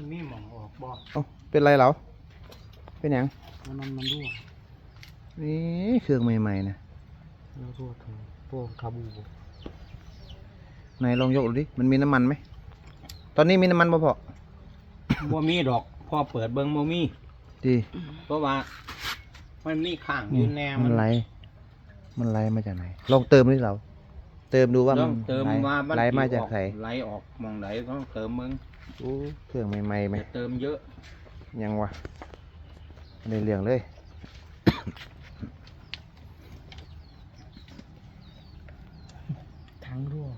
มันมีหมองออกบ่เอ้าเป็นไรเหรอเป็นหยังน้ำมันมันรั่วนี่เครื่องใหม่ๆนะแล้วรั่วถึงพวกคาบูไหนลองยกดูดิมันมีน้ำมันไหมตอนนี้มีน้ำมันบ่พอบ่มีดอกพอเปิดเบิ่งบ่มีดีเพราะว่า มันมีข้างอยู่แน่มันไหลมันไหลมาจากไหน ลองเติมดิเรา เติมดูว่าต้มัอนงเติมไหลว่ามันไหลมาสิจากออไหนไหลออกหมองไหนต้องเติมมึง โอ้เครื่องใหม่ๆไหมอย่าเติมเยอะ ยังวะในเรื่องเลยทั้งรั่ว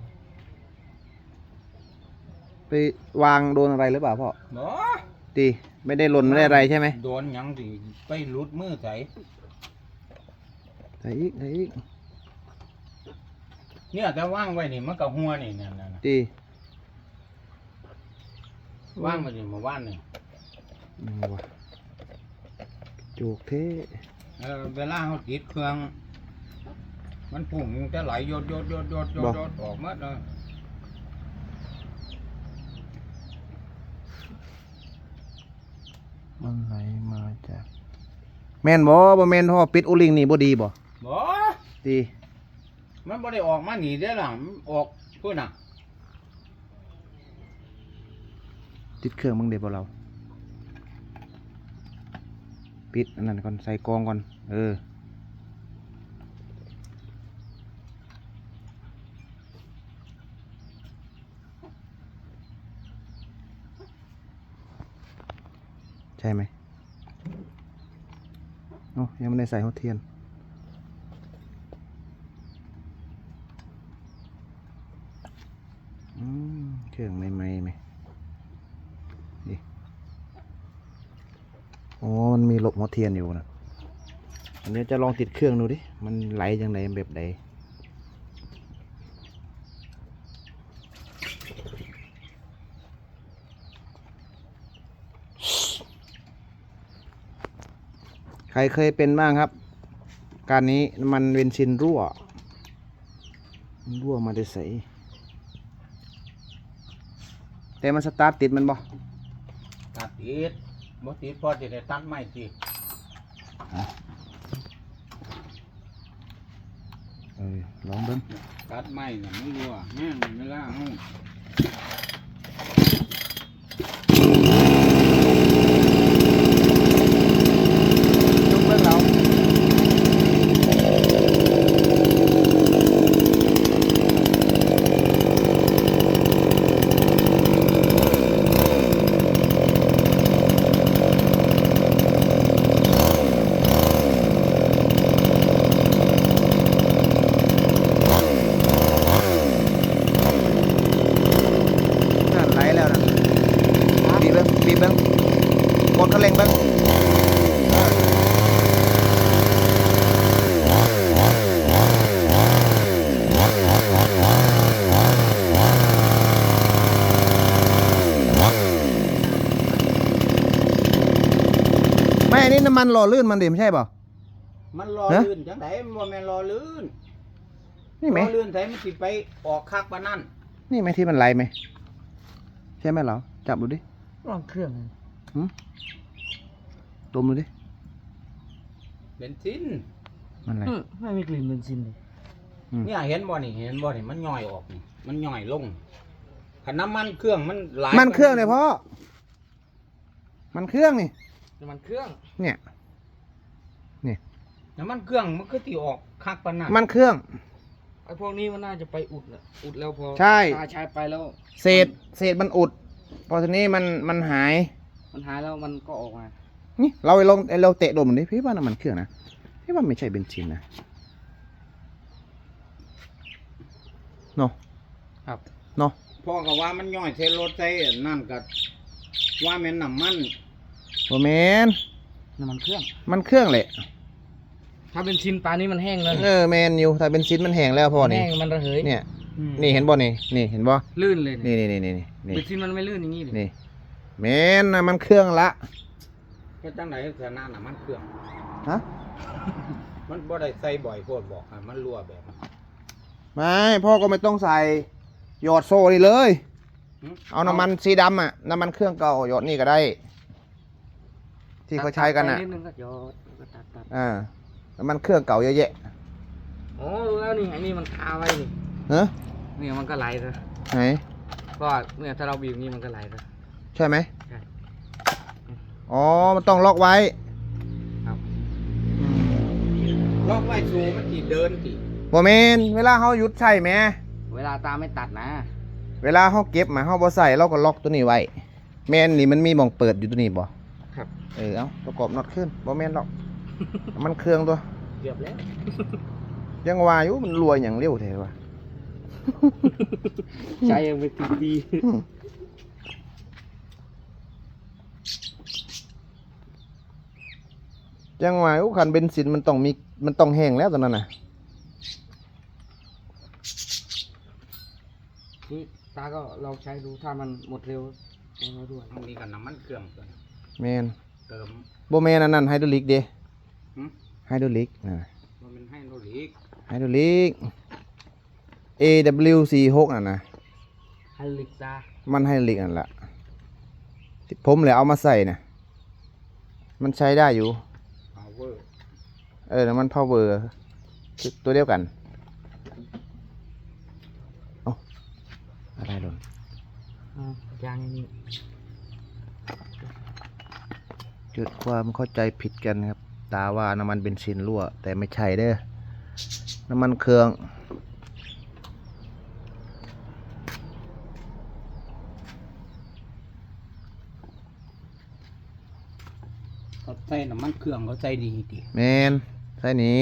ไปวางโดนอะไรหรือเปล่าพ่อบ่ดีไม่ได้หล่นไม่ได้อะไรใช่ไหมโดนหยังสิไปหลุดมือใส่ใส่อีกใส่อีกเนี่ยแต่ว่างไว้นี่มันก็หัวนี่นั่นๆดีๆ ว่างไว้นี่เมื่อวานนี่ยังวะจูกเท่เออเวลาเขาติดเครื่อง มันพุ่งจะไหลโยดโยดโยดโยดโยดโยดออกหมาเลยมันไหลมาจากแม่นบ่บ่แม่นพ่อปิดอุลิงนี่บ่ดีบ่บ่ดีมันบ่ได้ออกมาหนีได้อหลังออกเพื่อนน่ะ ติดเครื่องมึงเดี๋ยวบ่เรา ปิดอันนั้นก่อน ใส่กองก่อน เออ ใช่ไหมโอ้ยังไม่ได้ใส่หัวเทียนอืมเครื่องใหม่ไหมนี่ โอ้มันมีหลบหัวเทียนอยู่นะอันนี้จะลองติดเครื่องดูดิ มันไหลยังไงแบบใดใครเคยเป็นบ้างครับ การนี้มันเบนซินรั่ว รั่วมาได้ใสแต่มันสตาร์ทติดมันบ่ ตัดติด บ่ติดพอจะได้ตัดไม้สิเออลองเบิ้งตัดไม้น่ะมันรั่วแม่งเวลาเฮา ยกเบิ้งเรานั่นไหลแล้วนะบีบเบิ้งบีบเบิ้งกดคันเร่งเบิ้ง ไม่อันนี้น้ำมันหล่อลื่นมันดิไม่ใช่เปล่า มันรอฮะลื่นจังไดมันบ่แม่นรอลื่นนี่ไหมรอลื่นไสมันสิไปออกคักปานนั้นนี่ไหมที่มันไหลไหมใช่ไหมเหรอจับดูดิลองเครื่องดมดูดิเบนซินมันไหลอืมไม่มีกลิ่นเบนซินเลยอืมเนี่ยเห็นบ่นี่เห็นบ่นี่มันย่อยออกนี่มันย่อยลงคันน้ำมันเครื่องมันหลายมันเครื่องเลยพ่อมันเครื่องนี่ น้ำมันเครื่อง เนี่ยน้ำมันเครื่องมันคือที่ออกคักปานนั้นมันเครื่อง ไอ้พวกนี้มันน่าจะไปอุดน่ะอุดแล้วพอใช่ ตาใช้ไปแล้ว เศษ เศษมันอุด พอทีนี้มันมันหาย มันหายแล้วมันก็ออกมา นี่เราลองเราเตะดมมันดิพี่ว่าน้ำมันเครื่องนะพี่ว่าไม่ใช่เบนซินนะเนาะครับ เนาะ พ่อก็ว่ามันย่อยเทรถใส่อันนั่นก็ว่าแม่นน้ำมัน โอแมนน้ำมันเครื่อง มันเครื่องแหละ ถ้าเบนซินปลานี้มันแห้งแล้วเออแมนอยู่ถ้าเบนซินมันแห้งแล้วพอนี่แห้งมันระเหยเนี่ยนี่เห็นบ่นี่นี่เห็นบ่ลื่นเลยเนี่ยนี่นี่นี่นี่นี่เบนซินมันไม่ลื่นอย่างนี้เลยนี่แมนนะมันเครื่องละก็จังไหนขนาดน้ำมันเครื่อง ฮะมันบ่ได้ใส่บ่อยโพดบอกให้มันรั่วแบบนั้น ไม่พ่อก็ไม่ต้องใส่หยอดโซ่นี่เลยเอาน้ำมันสีดำอะน้ำมันเครื่องเก่าหยดนี่ก็ได้ ที่เขาใช้กันตัอะดไปนิดนึงก็หยอดแล้วก็ตัดตัดอ่าน้ำมันเครื่องเก่าเยอะแยะอ๋อรู้แล้วนี่ไอ้นี่มันคาไว้นี่เฮ้ยเนี่ยมันก็ไหลเลยไหนก็เนี่ยถ้าเราบีบอย่างนี้มันก็ไหลเลยใช่ไหมใช่ อ๋อมันต้องล็อกไว้ครับล็อกไว้สูมันจีเดินจีบ่แมนเวลาเฮาหยุดใช่ไหมเวลาตาไม่ตัดนะเวลาเฮาเก็บมาเฮาบ่ใส่เราก็ล็อกตัวนี้ไว้แม่นนี่มันมีหม่องเปิดอยู่ตัวนี้บ่ครับ เออเอาประกอบน็อตขึ้นบ่แม่นหรอก มันเครื่องตัว เกือบแล้ว ยังว่าอยู่มันรวยอย่างเร็วแท้ว่ะใช้ยังไม่ติดดียังว่าอยู่คันเบนซินมันต้องมีมันต้องแห้งแล้วตอนนั้นน่ะนี่ตาก็ลองใช้ดูถ้ามันหมดเร็วเราด้วยมันมีกับน้ำมันเครื่องตัวนี้แม่น เติมบ่แม่นอันนั้นไฮดรอลิกเด้หึไฮดรอลิกนะมันเป็นให้โลลิกไฮดรอลิก AW46 น่ะนะไฮลิกตามันไฮดรอลิกนั่นล่ะที่ผมเลยเอามาใส่น่ะมันใช้ได้อยู่ พาวเวอร์เออน้ำมันพาวเวอร์คือตัวเดียวกันเอาอะไรหล่นอ่าอย่างนี้ เกิดความเข้าใจผิดกันครับ ตาว่าน้ำมันเบนซินรั่ว แต่ไม่ใช่เด้อน้ำมันเครื่อง เขาใส่น้ำมันเครื่องเขาใส่ดีดีแมนใส่นี้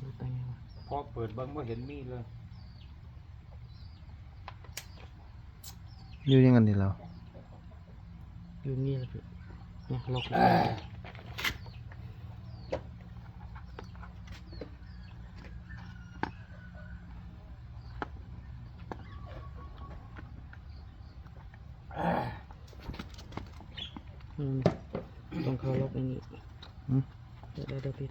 ดูไปไงวะพอเปิดเบิ้งว่าเห็นมีดเลย อยู่ยังไงดีเรา อยู่นี่แหละพี่เนี่ยล็อกไว้อืมต้องเข้าล็อกอย่างนี้อืมเดี๋ยวเดี๋ยวเดี๋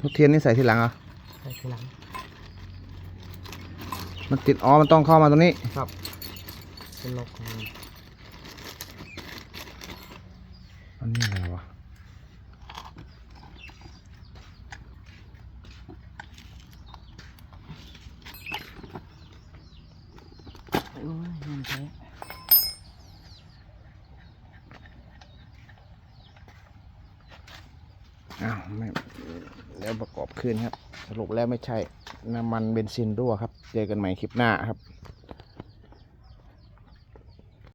ทุกเทียนนี่ใส่ทีหลังเหรอะใส่ทีหลัง มันติดอ๋อมันต้องเข้ามาตรงนี้ ครับเป็นล็อกของมันอันนี้อะไรวะ โอ้ยมันแท้ อ้าวไม่เดี๋ยวประกอบขึ้นครับ สรุปแล้วไม่ใช่น้ำมันเบนซินรั่วครับ เจอกันใหม่คลิปหน้าครับ